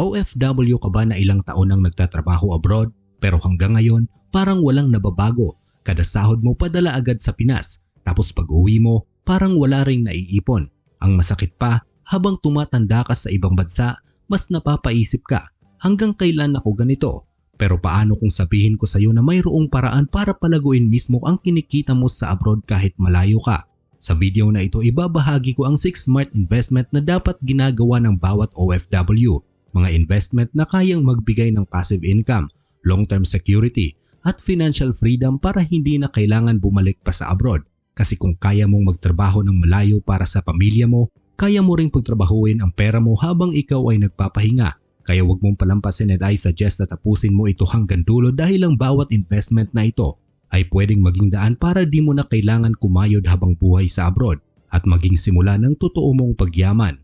OFW ka ba na ilang taon nang nagtatrabaho abroad pero hanggang ngayon parang walang nababago. Kada sahod mo padala agad sa Pinas tapos pag uwi mo parang wala ring naiipon. Ang masakit pa, habang tumatanda ka sa ibang bansa, mas napapaisip ka hanggang kailan ako ganito. Pero paano kung sabihin ko sa iyo na mayroong paraan para palaguin mismo ang kinikita mo sa abroad kahit malayo ka? Sa video na ito ibabahagi ko ang 6 smart investment na dapat ginagawa ng bawat OFW. Mga investment na kayang magbigay ng passive income, long-term security, at financial freedom para hindi na kailangan bumalik pa sa abroad. Kasi kung kaya mong magtrabaho ng malayo para sa pamilya mo, kaya mo ring pagtrabahuin ang pera mo habang ikaw ay nagpapahinga. Kaya wag mong palampasin at I suggest na tapusin mo ito hanggang dulo dahil ang bawat investment na ito ay pwedeng maging daan para di mo na kailangan kumayod habang buhay sa abroad at maging simula ng totoo mong pagyaman.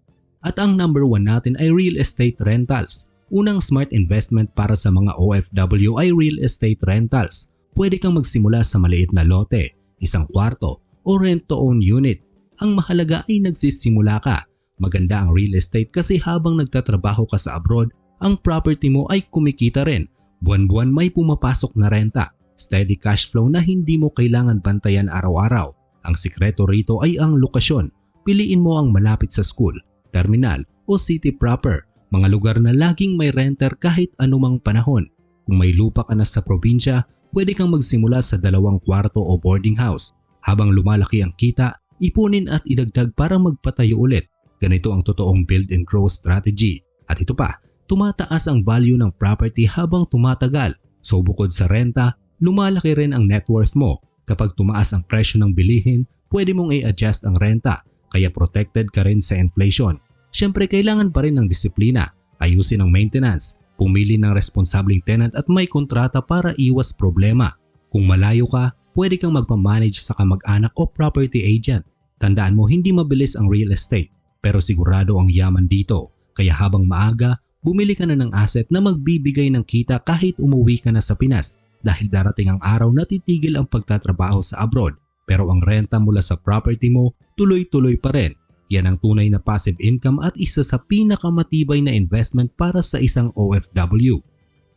At ang number one natin ay real estate rentals. Unang smart investment para sa mga OFW ay real estate rentals. Pwede kang magsimula sa maliit na lote, isang kwarto o rent-to-own unit. Ang mahalaga ay nagsisimula ka. Maganda ang real estate kasi habang nagtatrabaho ka sa abroad, ang property mo ay kumikita rin. Buwan-buwan may pumapasok na renta steady cash flow na hindi mo kailangan bantayan araw-araw. Ang sikreto rito ay ang lokasyon. Piliin mo ang malapit sa school, terminal o city proper, mga lugar na laging may renter kahit anumang panahon. Kung may lupa ka na sa probinsya, pwede kang magsimula sa dalawang kwarto o boarding house. Habang lumalaki ang kita, ipunin at idagdag para magpatayo ulit. Ganito ang totoong build and grow strategy. At ito pa, tumataas ang value ng property habang tumatagal. So bukod sa renta, lumalaki rin ang net worth mo. Kapag tumaas ang presyo ng bilihin, pwede mong i-adjust ang renta kaya protected ka rin sa inflation. Siyempre kailangan pa rin ng disiplina, ayusin ang maintenance, pumili ng responsableng tenant at may kontrata para iwas problema. Kung malayo ka, pwede kang magpamanage sa kamag-anak o property agent. Tandaan mo hindi mabilis ang real estate pero sigurado ang yaman dito. Kaya habang maaga, bumili ka na ng asset na magbibigay ng kita kahit umuwi ka na sa Pinas dahil darating ang araw na titigil ang pagtatrabaho sa abroad pero ang renta mula sa property mo tuloy-tuloy pa rin. Yan ang tunay na passive income at isa sa pinakamatibay na investment para sa isang OFW.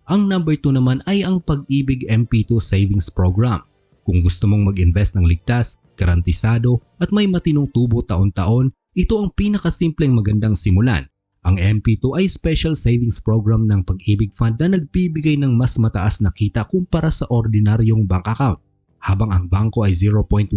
Ang number 2 naman ay ang Pag-ibig MP2 Savings Program. Kung gusto mong mag-invest ng ligtas, garantisado at may matinong tubo taon-taon, ito ang pinakasimpleng magandang simulan ang MP2 ay special savings program ng Pag-ibig Fund na nagbibigay ng mas mataas na kita kumpara sa ordinaryong bank account. Habang ang bangko ay 0.1%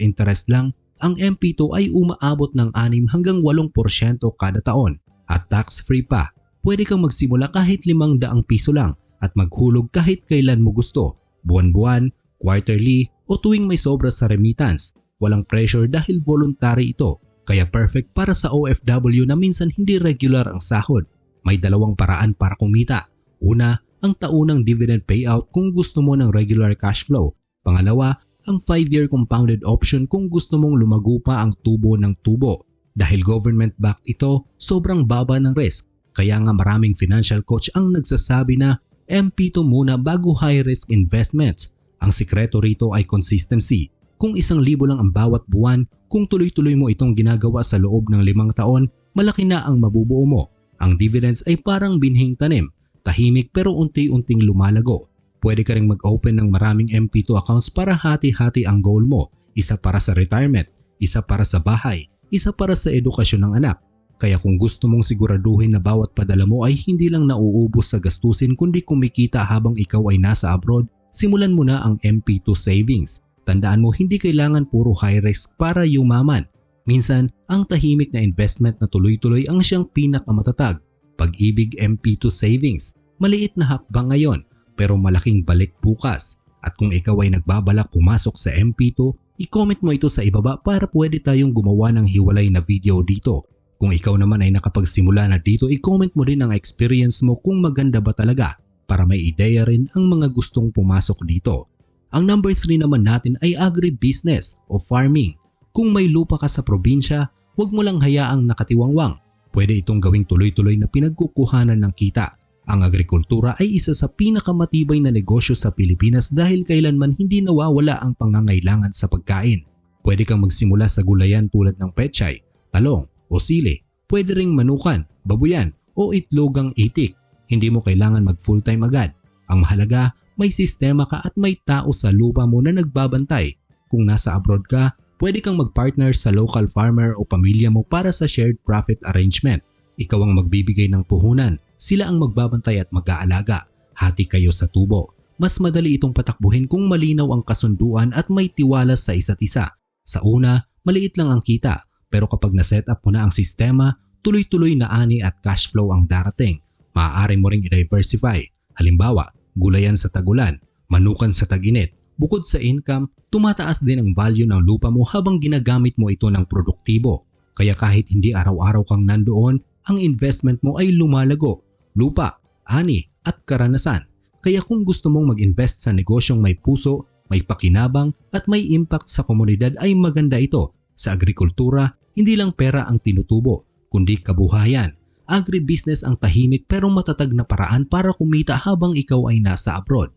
interest lang, ang MP2 ay umaabot ng 6 hanggang 8% kada taon at tax-free pa. Pwede kang magsimula kahit 500 piso lang at maghulog kahit kailan mo gusto, buwan-buwan, quarterly o tuwing may sobra sa remittance. Walang pressure dahil voluntary ito kaya perfect para sa OFW na minsan hindi regular ang sahod. May dalawang paraan para kumita. Una, ang taunang dividend payout kung gusto mo ng regular cash flow. Pangalawa, ang 5-year compounded option kung gusto mong lumago pa ang tubo ng tubo. Dahil government-backed ito, sobrang baba ng risk. Kaya nga maraming financial coach ang nagsasabi na MP2 muna bago high-risk investments. Ang sikreto rito ay consistency. Kung isang libo lang ang bawat buwan, kung tuloy-tuloy mo itong ginagawa sa loob ng limang taon, malaki na ang mabubuo mo. Ang dividends ay parang binhing tanim, tahimik pero unti-unting lumalago. Pwede ka ring mag-open ng maraming MP2 accounts para hati-hati ang goal mo. Isa para sa retirement, isa para sa bahay, isa para sa edukasyon ng anak. Kaya kung gusto mong siguraduhin na bawat padala mo ay hindi lang nauubos sa gastusin kundi kumikita habang ikaw ay nasa abroad, simulan mo na ang MP2 savings. Tandaan mo hindi kailangan puro high risk para yumaman. Minsan, ang tahimik na investment na tuloy-tuloy ang siyang pinakamatatag. Pag-ibig MP2 savings. Maliit na hakbang ngayon pero malaking balik bukas. At kung ikaw ay nagbabalak pumasok sa MP2, i-comment mo ito sa ibaba para pwede tayong gumawa ng hiwalay na video dito. Kung ikaw naman ay nakapagsimula na dito, i-comment mo rin ang experience mo kung maganda ba talaga para may ideya rin ang mga gustong pumasok dito. Ang number 3 naman natin ay agribusiness o farming. Kung may lupa ka sa probinsya, huwag mo lang hayaang nakatiwangwang. Pwede itong gawing tuloy-tuloy na pinagkukuhanan ng kita. Ang agrikultura ay isa sa pinakamatibay na negosyo sa Pilipinas dahil kailanman hindi nawawala ang pangangailangan sa pagkain. Pwede kang magsimula sa gulayan tulad ng pechay, talong o sili. Pwede ring manukan, babuyan o itlogang itik. Hindi mo kailangan mag full-time agad. Ang mahalaga, may sistema ka at may tao sa lupa mo na nagbabantay. Kung nasa abroad ka, pwede kang mag-partner sa local farmer o pamilya mo para sa shared profit arrangement. Ikaw ang magbibigay ng puhunan, sila ang magbabantay at mag-aalaga. Hati kayo sa tubo. Mas madali itong patakbuhin kung malinaw ang kasunduan at may tiwala sa isa't isa. Sa una, maliit lang ang kita, pero kapag na-set up mo na ang sistema, tuloy-tuloy na ani at cash flow ang darating. Maaari mo ring i-diversify. Halimbawa, gulayan sa tagulan, manukan sa taginit. Bukod sa income, tumataas din ang value ng lupa mo habang ginagamit mo ito ng produktibo. Kaya kahit hindi araw-araw kang nandoon, ang investment mo ay lumalago. Lupa, ani at karanasan. Kaya kung gusto mong mag-invest sa negosyong may puso, may pakinabang at may impact sa komunidad ay maganda ito. Sa agrikultura, hindi lang pera ang tinutubo, kundi kabuhayan. Agribusiness ang tahimik pero matatag na paraan para kumita habang ikaw ay nasa abroad.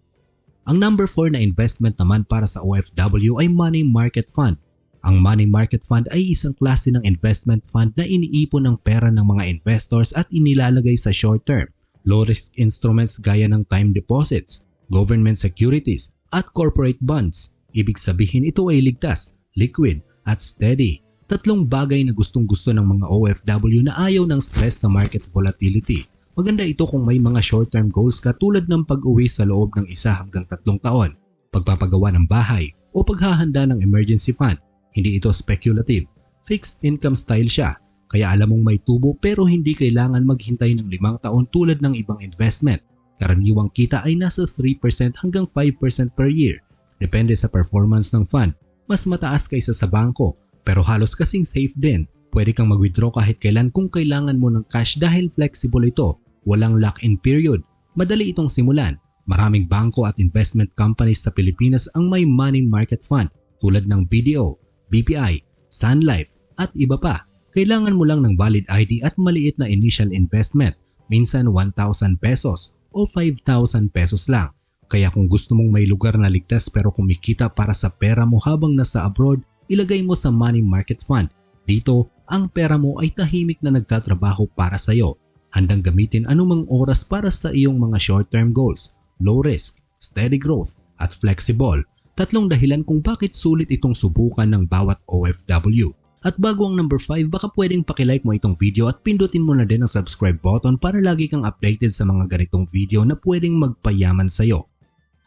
Ang number 4 na investment naman para sa OFW ay money market fund. Ang money market fund ay isang klase ng investment fund na iniipon ng pera ng mga investors at inilalagay sa short term, low risk instruments gaya ng time deposits, government securities, at corporate bonds. Ibig sabihin ito ay ligtas, liquid, at steady. Tatlong bagay na gustong gusto ng mga OFW na ayaw ng stress sa market volatility. Maganda ito kung may mga short-term goals ka tulad ng pag-uwi sa loob ng isa hanggang tatlong taon, pagpapagawa ng bahay, o paghahanda ng emergency fund. Hindi ito speculative. Fixed income style siya. Kaya alam mong may tubo pero hindi kailangan maghintay ng limang taon tulad ng ibang investment. Karaniwang kita ay nasa 3% hanggang 5% per year. Depende sa performance ng fund. Mas mataas kaysa sa bangko pero halos kasing safe din. Pwede kang mag-withdraw kahit kailan kung kailangan mo ng cash dahil flexible ito walang lock-in period. Madali itong simulan. Maraming bangko at investment companies sa Pilipinas ang may money market fund tulad ng BDO, BPI, Sun Life at iba pa. Kailangan mo lang ng valid ID at maliit na initial investment, minsan 1,000 pesos o 5,000 pesos lang. Kaya kung gusto mong may lugar na ligtas pero kumikita para sa pera mo habang nasa abroad, ilagay mo sa money market fund. Dito, ang pera mo ay tahimik na nagtatrabaho para sa iyo handang gamitin anumang oras para sa iyong mga short-term goals, low risk, steady growth, at flexible. Tatlong dahilan kung bakit sulit itong subukan ng bawat OFW. At bago ang number 5, baka pwedeng pakilike mo itong video at pindutin mo na din ang subscribe button para lagi kang updated sa mga ganitong video na pwedeng magpayaman sa'yo.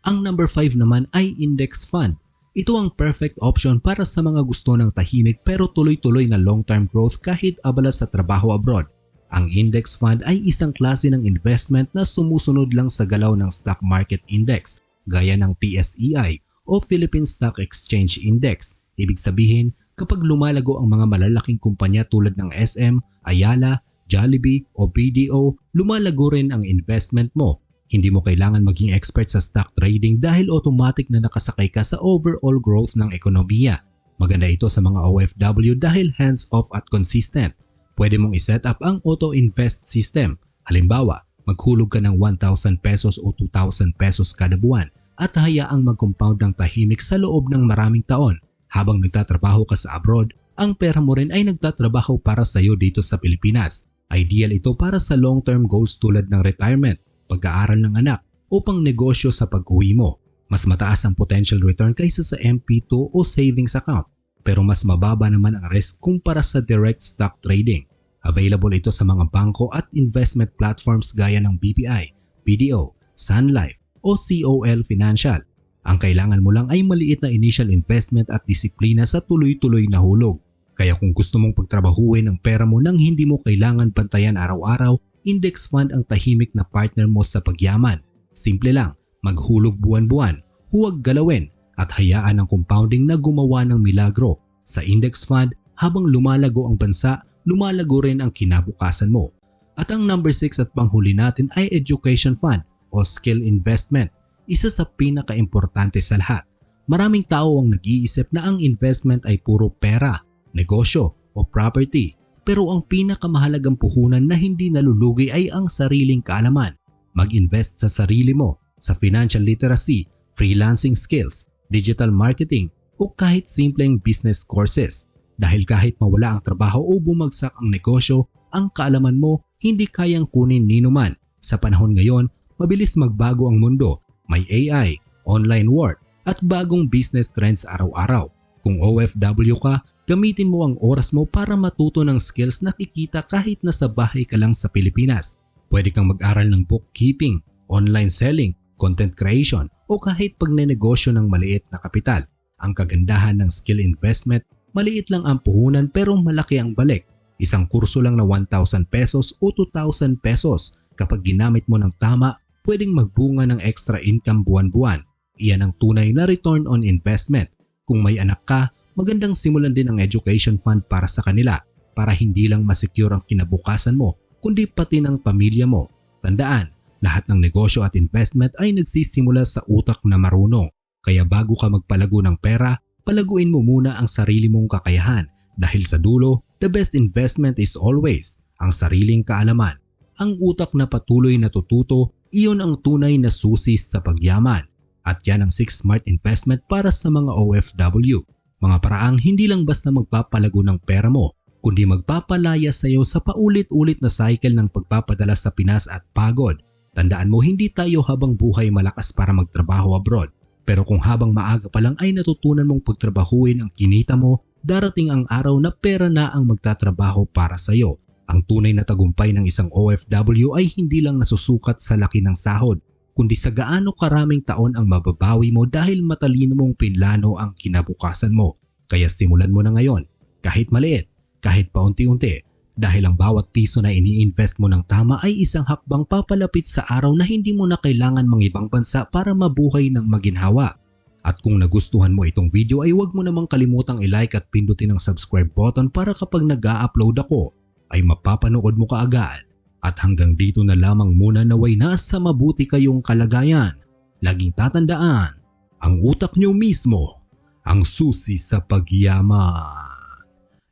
Ang number 5 naman ay index fund. Ito ang perfect option para sa mga gusto ng tahimik pero tuloy-tuloy na long-term growth kahit abala sa trabaho abroad. Ang index fund ay isang klase ng investment na sumusunod lang sa galaw ng stock market index gaya ng PSEI o Philippine Stock Exchange Index. Ibig sabihin, kapag lumalago ang mga malalaking kumpanya tulad ng SM, Ayala, Jollibee o BDO, lumalago rin ang investment mo. Hindi mo kailangan maging expert sa stock trading dahil automatic na nakasakay ka sa overall growth ng ekonomiya. Maganda ito sa mga OFW dahil hands-off at consistent pwede mong iset up ang auto-invest system. Halimbawa, maghulog ka ng 1,000 pesos o 2,000 pesos kada buwan at hayaang mag-compound ng tahimik sa loob ng maraming taon. Habang nagtatrabaho ka sa abroad, ang pera mo rin ay nagtatrabaho para sa iyo dito sa Pilipinas. Ideal ito para sa long-term goals tulad ng retirement, pag-aaral ng anak, o pang negosyo sa pag-uwi mo. Mas mataas ang potential return kaysa sa MP2 o savings account pero mas mababa naman ang risk kumpara sa direct stock trading. Available ito sa mga bangko at investment platforms gaya ng BPI, BDO, Sun Life o COL Financial. Ang kailangan mo lang ay maliit na initial investment at disiplina sa tuloy-tuloy na hulog. Kaya kung gusto mong pagtrabahuin ang pera mo nang hindi mo kailangan bantayan araw-araw, index fund ang tahimik na partner mo sa pagyaman. Simple lang, maghulog buwan-buwan, huwag galawin at hayaan ang compounding na gumawa ng milagro. Sa index fund, habang lumalago ang bansa, lumalago rin ang kinabukasan mo. At ang number 6 at panghuli natin ay education fund o skill investment, isa sa pinaka-importante sa lahat. Maraming tao ang nag-iisip na ang investment ay puro pera, negosyo o property. Pero ang pinakamahalagang puhunan na hindi nalulugi ay ang sariling kaalaman. Mag-invest sa sarili mo, sa financial literacy, freelancing skills, digital marketing o kahit simpleng business courses. Dahil kahit mawala ang trabaho o bumagsak ang negosyo, ang kaalaman mo hindi kayang kunin ni numan. Sa panahon ngayon, mabilis magbago ang mundo. May AI, online work, at bagong business trends araw-araw. Kung OFW ka, gamitin mo ang oras mo para matuto ng skills na kikita kahit nasa bahay ka lang sa Pilipinas. Pwede kang mag-aral ng bookkeeping, online selling, content creation, o kahit pagnenegosyo ng maliit na kapital. Ang kagandahan ng skill investment, maliit lang ang puhunan pero malaki ang balik. Isang kurso lang na 1,000 pesos o 2,000 pesos. Kapag ginamit mo ng tama, pwedeng magbunga ng extra income buwan-buwan. Iyan ang tunay na return on investment. Kung may anak ka, magandang simulan din ang education fund para sa kanila para hindi lang masecure ang kinabukasan mo, kundi pati ng pamilya mo. Tandaan, lahat ng negosyo at investment ay nagsisimula sa utak na marunong. Kaya bago ka magpalago ng pera, palaguin mo muna ang sarili mong kakayahan dahil sa dulo, the best investment is always ang sariling kaalaman. Ang utak na patuloy natututo, iyon ang tunay na susi sa pagyaman. At yan ang 6 smart investment para sa mga OFW. Mga paraang hindi lang basta magpapalago ng pera mo, kundi magpapalaya sa iyo sa paulit-ulit na cycle ng pagpapadala sa Pinas at pagod. Tandaan mo hindi tayo habang buhay malakas para magtrabaho abroad. Pero kung habang maaga pa lang ay natutunan mong pagtrabahuin ang kinita mo, darating ang araw na pera na ang magtatrabaho para sa iyo. Ang tunay na tagumpay ng isang OFW ay hindi lang nasusukat sa laki ng sahod, kundi sa gaano karaming taon ang mababawi mo dahil matalino mong pinlano ang kinabukasan mo. Kaya simulan mo na ngayon, kahit maliit, kahit paunti-unti, dahil ang bawat piso na ini-invest mo ng tama ay isang hakbang papalapit sa araw na hindi mo na kailangan mangibang bansa para mabuhay ng maginhawa. At kung nagustuhan mo itong video ay huwag mo namang kalimutang i-like at pindutin ang subscribe button para kapag nag-a-upload ako ay mapapanood mo kaagad. At hanggang dito na lamang muna naway nasa mabuti kayong kalagayan. Laging tatandaan, ang utak nyo mismo ang susi sa pagyaman.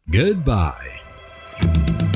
Goodbye!